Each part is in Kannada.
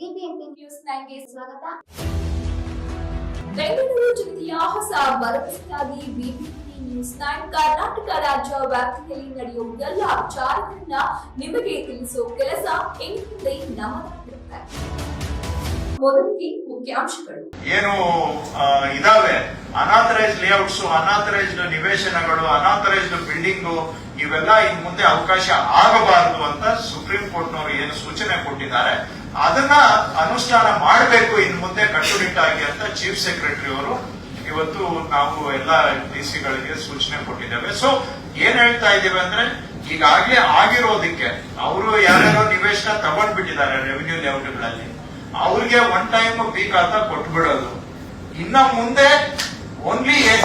ಬಿಬಿಎಂಪಿ ನ್ಯೂಸ್ ನೈನ್ಗೆ ಸ್ವಾಗತ. ಬೆಂಗಳೂರು ಜಿಲ್ಲೆಯ ಹೊಸ ಭರವಸೆಯಾಗಿ ಬಿಬಿಎಂಪಿ ನ್ಯೂಸ್ ನೈನ್ ಕರ್ನಾಟಕ ರಾಜ್ಯ ವ್ಯಾಪ್ತಿಯಲ್ಲಿ ನಡೆಯುವ ಎಲ್ಲ ವಿಚಾರಗಳನ್ನ ನಿಮಗೆ ತಿಳಿಸುವ ಕೆಲಸ ಇನ್ಮುಂದೆ ನಮ್ಮದಾಗಿರುತ್ತೆ ಮೊದಲಿಗೆ ಮುಖ್ಯಾಂಶಗಳು. ಏನು ಇದಾವೆ. ಅನಾಥರೈಸ್ ಲೇಔಟ್ಸ್ ಅನಾಥರೈಸ್ಡ್ ನಿವೇಶನಗಳು ಅನಾಥರೈಸ್ಡ್ ಬಿಲ್ಡಿಂಗ್ ಇವೆಲ್ಲ ಇನ್ ಮುಂದೆ ಅವಕಾಶ ಆಗಬಾರದು ಅಂತ ಸುಪ್ರೀಂ ಕೋರ್ಟ್ನವರು ಏನು ಸೂಚನೆ ಕೊಟ್ಟಿದ್ದಾರೆ. ಅದನ್ನ ಅನುಷ್ಠಾನ ಮಾಡಬೇಕು ಇನ್ ಮುಂದೆ ಕಟ್ಟುನಿಟ್ಟಾಗಿ ಅಂತ ಚೀಫ್ ಸೆಕ್ರೆಟರಿ ಅವರು ಇವತ್ತು ನಾವು ಎಲ್ಲ ಡಿಸಿಗಳಿಗೆ ಸೂಚನೆ ಕೊಟ್ಟಿದ್ದೇವೆ. ಸೊ ಏನ್ ಹೇಳ್ತಾ ಇದ್ದೇವೆ ಅಂದ್ರೆ, ಈಗಾಗ್ಲೇ ಆಗಿರೋದಕ್ಕೆ ಅವರು ಯಾರ್ಯಾರೋ ನಿವೇಶನ ತಗೊಂಡ್ಬಿಟ್ಟಿದ್ದಾರೆ ರೆವಿನ್ಯೂ ಲೆವೆಲ್ಗಳಲ್ಲಿ ಅವ್ರಿಗೆ ಒನ್ ಟೈಮ್ ಬಿ ಖಾತಾ ಕೊಟ್ಬಿಡೋದು. ಇನ್ನ ಮುಂದೆ ಓನ್ಲಿ ಎ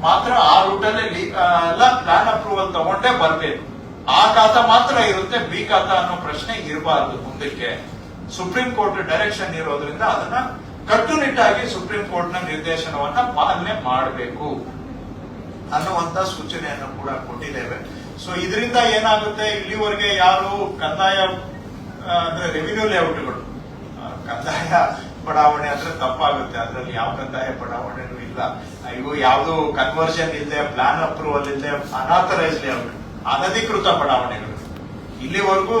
ಮಾತ್ರ ಆ ರೂಟಲ್ಲಿ ಎಲ್ಲ ಪ್ಲಾನ್ ಅಪ್ರೂವಲ್ ತಗೊಂಡೇ ಬರ್ಬೇಕು. ಆ ಖಾತ ಮಾತ್ರ ಇರುತ್ತೆ, ಬಿ ಖಾತ ಅನ್ನೋ ಪ್ರಶ್ನೆ ಇರಬಾರದು ಮುಂದಕ್ಕೆ. ಸುಪ್ರೀಂ ಕೋರ್ಟ್ ಡೈರೆಕ್ಷನ್ ಇರೋದ್ರಿಂದ ಅದನ್ನ ಕಟ್ಟುನಿಟ್ಟಾಗಿ ಸುಪ್ರೀಂ ಕೋರ್ಟ್ನ ನಿರ್ದೇಶನವನ್ನ ಪಾಲನೆ ಮಾಡಬೇಕು ಅನ್ನುವಂತ ಸೂಚನೆಯನ್ನು ಕೂಡ ಕೊಟ್ಟಿದ್ದೇವೆ. ಸೊ ಇದರಿಂದ ಏನಾಗುತ್ತೆ? ಇಲ್ಲಿವರೆಗೆ ಯಾರು ಕಂದಾಯ ಅಂದ್ರೆ ರೆವಿನ್ಯೂ ಲೇಔಟ್ಗಳು ಕಂದಾಯ ಬಡಾವಣೆ ಅಂದ್ರೆ ತಪ್ಪಾಗುತ್ತೆ. ಅದರಲ್ಲಿ ಯಾವ ಕಂದಾಯ ಬಡಾವಣೆನೂ ಇಲ್ಲ. ಇವು ಯಾವುದು ಕನ್ವರ್ಷನ್ ಇಲ್ಲದೆ ಪ್ಲಾನ್ ಅಪ್ರೂವಲ್ ಇಲ್ಲದೆ ಅನಾಥರೈಸ್ ಲೇಔಟ್. ಅನಧಿಕೃತ ಬಡಾವಣೆಗಳು. ಇಲ್ಲಿವರೆಗೂ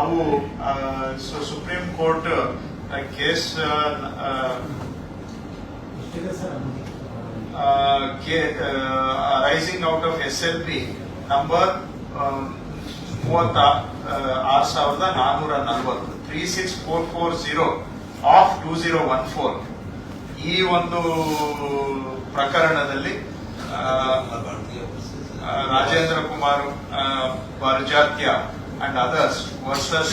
ಅವು Supreme Court case raising out of S L P number ಮೂವತ್ತ ಆರು ಸಾವಿರದ ನಾನ್ನೂರ ನಲವತ್ತು. Three six four four zero of two zero one four. ಈ ಒಂದು ಪ್ರಕರಣದಲ್ಲಿ ಆ, ರಾಜೇಂದ್ರ ಕುಮಾರ್ ಆ, and versus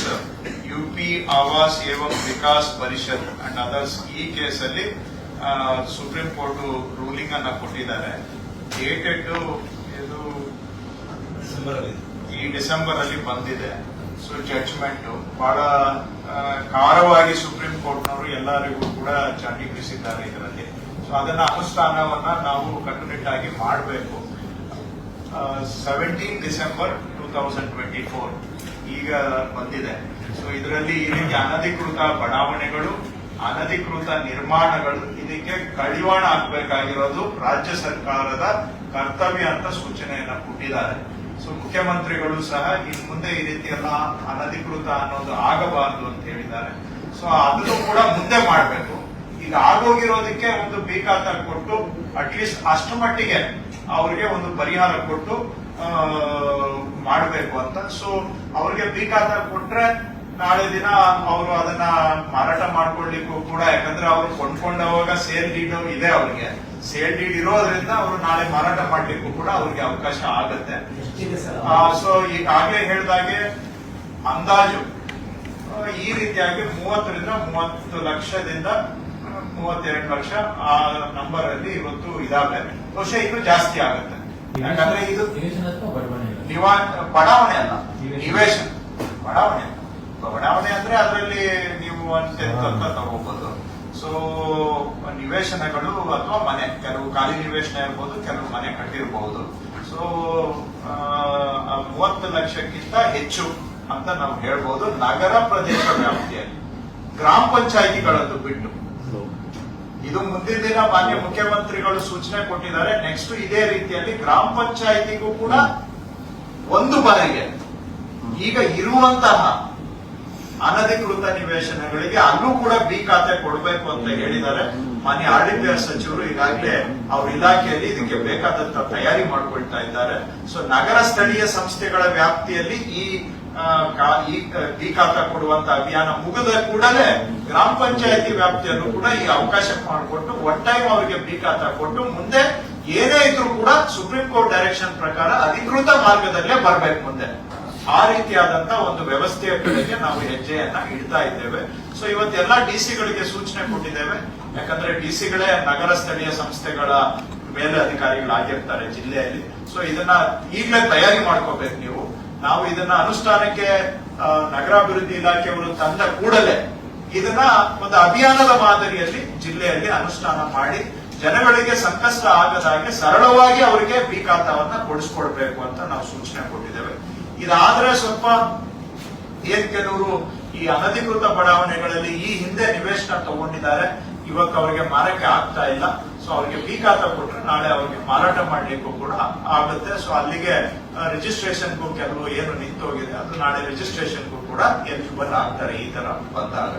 U P Awas Evam Vikas Parishad and others ಈ ಕೇಸಲ್ಲಿ ಸುಪ್ರೀಂ ಕೋರ್ಟ್ ರೂಲಿಂಗ್ ಅನ್ನ ಕೊಟ್ಟಿದ್ದಾರೆ. ಡೇಟೆಡ್ ಇದು ಈ ಡಿಸೆಂಬರ್ ಅಲ್ಲಿ ಬಂದಿದೆ. ಸೊ ಜಡ್ಜ್ಮೆಂಟ್ ಬಹಳ ಕಾರವಾಗಿ ಸುಪ್ರೀಂ ಕೋರ್ಟ್ನವರು ಎಲ್ಲರಿಗೂ ಕೂಡ ಜಾಗೀಕರಿಸಿದ್ದಾರೆ ಇದರಲ್ಲಿ. ಸೊ ಅದನ್ನ ಅನುಷ್ಠಾನವನ್ನ ನಾವು ಕಟ್ಟುನಿಟ್ಟಾಗಿ ಮಾಡಬೇಕು. Seventeen December two thousand twenty four ಈಗ ಬಂದಿದೆ. ಸೊ ಇದರಲ್ಲಿ ಈ ರೀತಿ ಅನಧಿಕೃತ ಬಡಾವಣೆಗಳು, ಅನಧಿಕೃತ ನಿರ್ಮಾಣಗಳು, ಇದಕ್ಕೆ ಕಡಿವಾಣ ಹಾಕಬೇಕಾಗಿರೋದು ರಾಜ್ಯ ಸರ್ಕಾರದ ಕರ್ತವ್ಯ ಅಂತ ಸೂಚನೆಯನ್ನ ಕೊಟ್ಟಿದ್ದಾರೆ. ಸೊ ಮುಖ್ಯಮಂತ್ರಿಗಳು ಸಹ ಇನ್ ಮುಂದೆ ಈ ರೀತಿ ಎಲ್ಲ ಅನಧಿಕೃತ ಅನ್ನೋದು ಆಗಬಾರದು ಅಂತ ಹೇಳಿದ್ದಾರೆ. ಸೊ ಅದನ್ನು ಕೂಡ ಮುಂದೆ ಮಾಡಬೇಕು. ಈಗ ಆಗೋಗಿರೋದಕ್ಕೆ ಒಂದು ಬೀಕಾತ ಕೊಟ್ಟು ಅಟ್ಲೀಸ್ಟ್ ಅಷ್ಟು ಮಟ್ಟಿಗೆ ಅವ್ರಿಗೆ ಒಂದು ಪರಿಹಾರ ಕೊಟ್ಟು ಮಾಡಬೇಕು ಅಂತ. ಸೊ ಅವ್ರಿಗೆ ಬೇಕಾದ ಕೊಟ್ರೆ ನಾಳೆ ದಿನ ಅವರು ಅದನ್ನ ಮಾರಾಟ ಮಾಡ್ಕೊಳ್ಲಿಕ್ಕೂ ಕೂಡ ಯಾಕಂದ್ರೆ ಅವರು ಕೊಂಡ್ಕೊಂಡವಾಗ ಸೇಲ್ ಡೀಡ್ ಇದೆ ಅವ್ರಿಗೆ. ಸೇಲ್ ಡೀಡ್ ಇರೋದ್ರಿಂದ ಅವರು ನಾಳೆ ಮಾರಾಟ ಮಾಡ್ಲಿಕ್ಕೂ ಕೂಡ ಅವ್ರಿಗೆ ಅವಕಾಶ ಆಗತ್ತೆ. ಸೊ ಈಗಾಗಲೇ ಹೇಳಿದಾಗೆ ಅಂದಾಜು. ಈ ರೀತಿಯಾಗಿ ಮೂವತ್ತರಿಂದ ಮೂವತ್ತು ಲಕ್ಷದಿಂದ ಮೂವತ್ತೆರಡು ಲಕ್ಷ ಆ ನಂಬರ್ ಅಲ್ಲಿ ಇವತ್ತು ಇದಾವೆ. ಬಹುಶಃ ಇನ್ನೂ ಜಾಸ್ತಿ ಆಗುತ್ತೆ. ಯಾಕಂದ್ರೆ ಇದು ನಿವಾ ಬಡಾವಣೆ ಅಲ್ಲ ನಿವೇಶನ. ಬಡಾವಣೆ. ಬಡಾವಣೆ ಅಂದ್ರೆ ಅದರಲ್ಲಿ ನೀವು ಅಂತ ತಗೋಬಹುದು. ಸೊ ನಿವೇಶನಗಳು ಅಥವಾ ಮನೆ ಕೆಲವು ಖಾಲಿ ನಿವೇಶನ ಇರ್ಬೋದು ಕೆಲವು ಮನೆ ಕಟ್ಟಿರಬಹುದು ಸೊ ಮೂವತ್ತು ಲಕ್ಷಕ್ಕಿಂತ ಹೆಚ್ಚು ಅಂತ ನಾವು ಹೇಳ್ಬೋದು ನಗರ ಪ್ರದೇಶ ವ್ಯಾಪ್ತಿಯಲ್ಲಿ. ಗ್ರಾಮ ಪಂಚಾಯಿತಿಗಳದ್ದು ಬಿಟ್ಟು. ಇದು ಮುಂದಿನ ದಿನ ಮಾನ್ಯ ಮುಖ್ಯಮಂತ್ರಿಗಳು ಸೂಚನೆ ಕೊಟ್ಟಿದ್ದಾರೆ. ನೆಕ್ಸ್ಟ್ ಇದೇ ರೀತಿಯಲ್ಲಿ ಗ್ರಾಮ ಪಂಚಾಯಿತಿಗೂ ಕೂಡ ಒಂದು ಮನೆಗೆ. ಈಗ ಇರುವಂತಹ ಅನಧಿಕೃತ ನಿವೇಶನಗಳಿಗೆ ಅಲ್ಲೂ ಕೂಡ ಬಿ ಖಾತೆ ಕೊಡಬೇಕು ಅಂತ ಹೇಳಿದ್ದಾರೆ. ಮಾನ್ಯ ಆರ್ ಸಚಿವರು ಈಗಾಗಲೇ ಅವ್ರ ಇಲಾಖೆಯಲ್ಲಿ ಇದಕ್ಕೆ ಬೇಕಾದಂತ ತಯಾರಿ ಮಾಡಿಕೊಳ್ತಾ ಇದ್ದಾರೆ. ಸೊ ನಗರ ಸ್ಥಳೀಯ ಸಂಸ್ಥೆಗಳ ವ್ಯಾಪ್ತಿಯಲ್ಲಿ ಈ ಈ ಖಾತಾ ಕೊಡುವಂತ ಅಭಿಯಾನ ಮುಗಿದ ಕೂಡಲೇ ಗ್ರಾಮ ಪಂಚಾಯತಿ ವ್ಯಾಪ್ತಿಯನ್ನು ಕೂಡ ಈ ಅವಕಾಶ ಮಾಡಿಕೊಟ್ಟು ಒನ್ ಅವರಿಗೆ ಬಿ ಖಾತಾ ಕೊಟ್ಟು ಮುಂದೆ ಏನೇ ಇದ್ರೂ ಕೂಡ ಸುಪ್ರೀಂ ಕೋರ್ಟ್ ಡೈರೆಕ್ಷನ್ ಪ್ರಕಾರ ಅಧಿಕೃತ ಮಾರ್ಗದಲ್ಲೇ ಬರ್ಬೇಕು ಮುಂದೆ. ಆ ರೀತಿಯಾದಂತ ಒಂದು ವ್ಯವಸ್ಥೆಯ ಕಡೆಗೆ ನಾವು ಹೆಜ್ಜೆಯನ್ನ ಇಡ್ತಾ ಇದ್ದೇವೆ. ಸೊ ಇವತ್ತೆಲ್ಲ ಡಿಸಿಗಳಿಗೆ ಸೂಚನೆ ಕೊಟ್ಟಿದ್ದೇವೆ. ಯಾಕಂದ್ರೆ ಡಿ ಸಿಗಳೇ ನಗರ ಸ್ಥಳೀಯ ಸಂಸ್ಥೆಗಳ ಮೇಲೆ ಅಧಿಕಾರಿಗಳಾಗಿರ್ತಾರೆ ಜಿಲ್ಲೆಯಲ್ಲಿ. ಸೊ ಇದನ್ನ ಈಗಲೇ ತಯಾರಿ ಮಾಡ್ಕೋಬೇಕು ನೀವು. ನಾವು ಇದನ್ನ ಅನುಷ್ಠಾನಕ್ಕೆ ನಗರಾಭಿವೃದ್ಧಿ ಇಲಾಖೆಯವರು ತಂದ ಕೂಡಲೇ ಇದನ್ನ ಒಂದು ಅಭಿಯಾನದ ಮಾದರಿಯಲ್ಲಿ ಜಿಲ್ಲೆಯಲ್ಲಿ ಅನುಷ್ಠಾನ ಮಾಡಿ ಜನಗಳಿಗೆ ಸಂಕಷ್ಟ ಆಗದಾಗೆ ಸರಳವಾಗಿ ಅವರಿಗೆ ಬಿ ಖಾತಾವನ್ನ ಕೊಡಿಸ್ಕೊಡ್ಬೇಕು ಅಂತ ನಾವು ಸೂಚನೆ ಕೊಟ್ಟಿದ್ದೇವೆ. ಇದಾದ್ರೆ ಸ್ವಲ್ಪ ಏನ್ ಕೆಲವರು ಈ ಅನಧಿಕೃತ ಬಡಾವಣೆಗಳಲ್ಲಿ ಈ ಹಿಂದೆ ನಿವೇಶನ ತಗೊಂಡಿದ್ದಾರೆ. ಇವತ್ತು ಅವರಿಗೆ ಮಾರಕ್ಕೆ ಆಗ್ತಾ ಇಲ್ಲ. ಸೊ ಅವರಿಗೆ ಬೀಕಾತ ಕೊಟ್ರೆ ನಾಳೆ ಅವರಿಗೆ ಮಾರಾಟ ಮಾಡ್ಲಿಕ್ಕೂ ಕೂಡ ಆಗುತ್ತೆ. ಸೊ ಅಲ್ಲಿಗೆ ರಿಜಿಸ್ಟ್ರೇಷನ್ಗೂ ಕೆಲವು ಏನು ನಿಂತೋಗಿದೆ, ಅದು ನಾಳೆ ರಿಜಿಸ್ಟ್ರೇಷನ್ಗೂ ಕೂಡ ಎಲಿಜಿಬಲ್ ಆಗ್ತಾರೆ ಈ ತರ ಬಂದಾಗ.